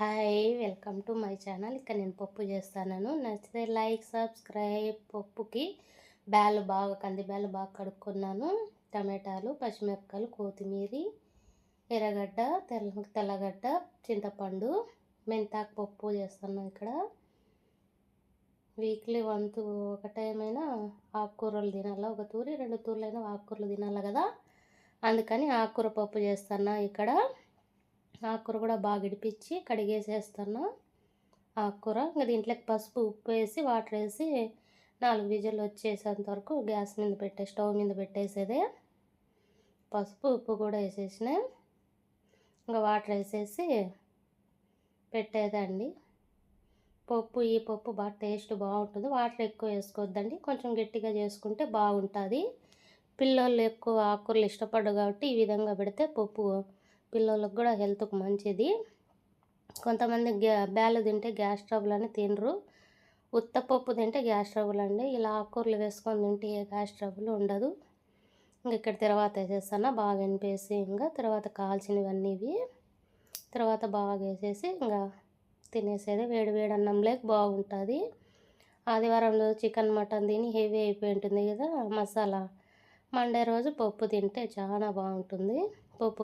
Hi welcome to my channel. ఇక్కడ నేను పప్పు చేస్తాను నచ్చితే లైక్ సబ్స్క్రైబ్ పప్పుకి బ్యాలు బాగా కంది బ్యాలు బాగా కడుక్కున్నాను. టమాటాలు పచ్చిమిరపకాయలు కొత్తిమీర ఎర్రగడ్డ తెల్ల తెల్లగడ్డ చింతపండు మెంతాకు పప్పు చేస్తున్నాను ఇక్కడ. వీక్లీ వన్ టూ ఒక టైం అయినా ఆకుకూరలు తినాలా? ఒక తూరి రెండు తూర్లైనా ఆకుకూరలు తినాలా కదా? అందుకని ఆకుకూర పప్పు చేస్తున్నా ఇక్కడ. ఆకుకూర కూడా బాగా ఇడిపించి కడిగేసేస్తాను. ఆకుకూర ఇంకా దీంట్లోకి పసుపు ఉప్పు వేసి వాటర్ వేసి నాలుగు విజులు వచ్చేసేంత వరకు గ్యాస్ మీద పెట్టే స్టవ్ మీద పెట్టేసేదే. పసుపు ఉప్పు కూడా వేసేసిన. ఇంకా వాటర్ వేసేసి పెట్టేదండి. పప్పు ఈ పప్పు బాగా టేస్ట్ బాగుంటుంది. వాటర్ ఎక్కువ వేసుకోవద్దండి. కొంచెం గట్టిగా చేసుకుంటే బాగుంటుంది. పిల్లలు ఎక్కువ ఆకుకూరలు ఇష్టపడరు కాబట్టి ఈ విధంగా పెడితే పప్పు పిల్లలకు కూడా హెల్త్కి మంచిది. కొంతమంది గ్యా బ్యాలు తింటే గ్యాస్ ట్రబుల్ అని తినరు. ఉత్తపప్పు తింటే గ్యాస్ ట్రబుల్ అండి. ఇలా ఆకుకూరలు వేసుకొని తింటే ఏ గ్యాస్ ట్రబుల్ ఉండదు. ఇంక ఇక్కడ తర్వాత వేసేస్తాను? బాగా వినిపేసి ఇంకా తర్వాత కాల్చినవన్నీ ఇవి తర్వాత బాగా వేసేసి ఇంకా తినేసేది వేడి వేడి అన్నం లేక బాగుంటుంది. ఆదివారం రోజు చికెన్ మటన్ తిని హెవీ అయిపోయి ఉంటుంది కదా మసాలా. మండే రోజు పప్పు తింటే చాలా బాగుంటుంది. పప్పు